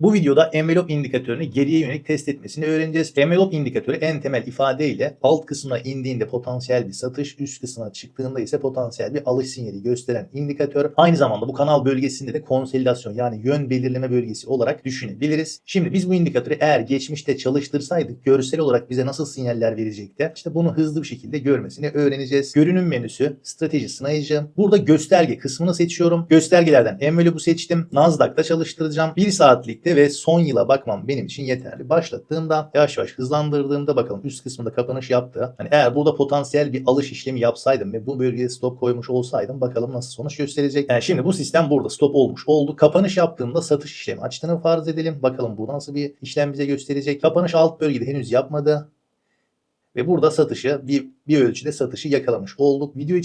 Bu videoda envelope indikatörünü geriye yönelik test etmesini öğreneceğiz. Envelope indikatörü en temel ifadeyle alt kısmına indiğinde potansiyel bir satış, üst kısmına çıktığında ise potansiyel bir alış sinyali gösteren indikatör. Aynı zamanda bu kanal bölgesinde de konsolidasyon yani yön belirleme bölgesi olarak düşünebiliriz. Şimdi biz bu indikatörü eğer geçmişte çalıştırsaydık görsel olarak bize nasıl sinyaller verecekti? İşte bunu hızlı bir şekilde görmesini öğreneceğiz. Görünüm menüsü, strateji sınayıcı. Burada gösterge kısmını seçiyorum. Göstergelerden envelope'u seçtim. Nasdaq'ta çalıştıracağım. 1 saatlikte ve son yıla bakmam benim için yeterli. Başlattığımda yavaş yavaş hızlandırdığımda bakalım üst kısmında kapanış yaptı. Hani eğer burada potansiyel bir alış işlemi yapsaydım ve bu bölgeye stop koymuş olsaydım bakalım nasıl sonuç gösterecek. Yani şimdi bu sistem burada stop olmuş oldu. Kapanış yaptığımda satış işlemi açtığını farz edelim. Bakalım bu nasıl bir işlem bize gösterecek. Kapanış alt bölgede henüz yapmadı. Ve burada satışı bir, bir ölçüde satışı yakalamış olduk. Video içerisinde